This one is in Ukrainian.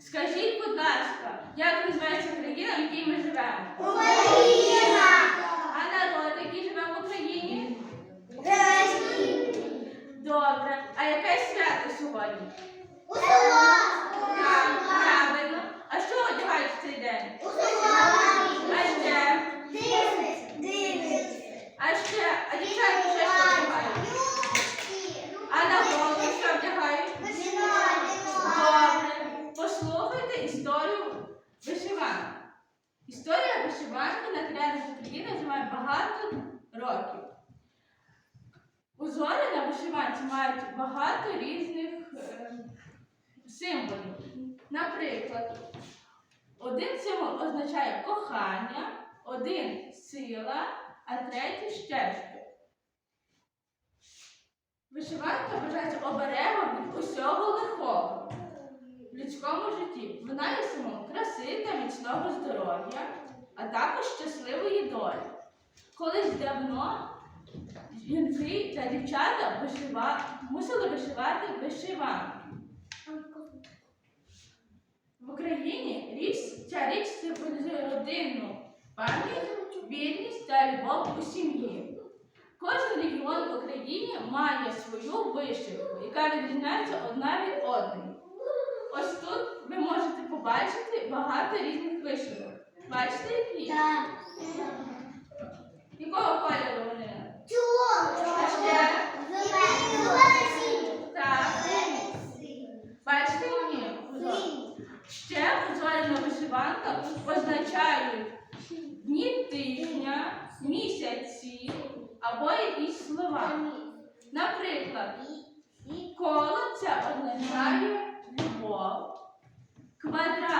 Скажіть, будь ласка, як називається країна, в якій ми живемо? Україна! А народ, який живе в Україні? Добре. А яке свято сьогодні? Так, правильно. А що одягають в цей день? А ще? А ще? А дівчата ще що одягають? А на голову що вдягають? Добре. Послухайте історію вишиванки. Історія вишиванки на теренах України займає багато років. Узори на вишиванці мають багато різних е, символів. Наприклад, один символ означає кохання, один сила, а третій щастя. Вишиванка вважається оберегом від усього лихого в людському житті. Вона є міцного здоров'я, а також щасливої долі. Колись давно жінки та дівчата вишива... мусили вишивати вишиванки. В Україні річ, ця річ символізує родинну пам'ять, вірність та любов у сім'ї. Кожен регіон в Україні має свою вишивку, яка відрізняється одна від одної. Ось тут ви побачити багато різних вишивок. Бачите, які? Так. Якого кольору вони? Так. Бачите, які? Ще узорена вишиванка позначають дні тижня, місяці або якісь слова. Наприклад, коло це означає квадрат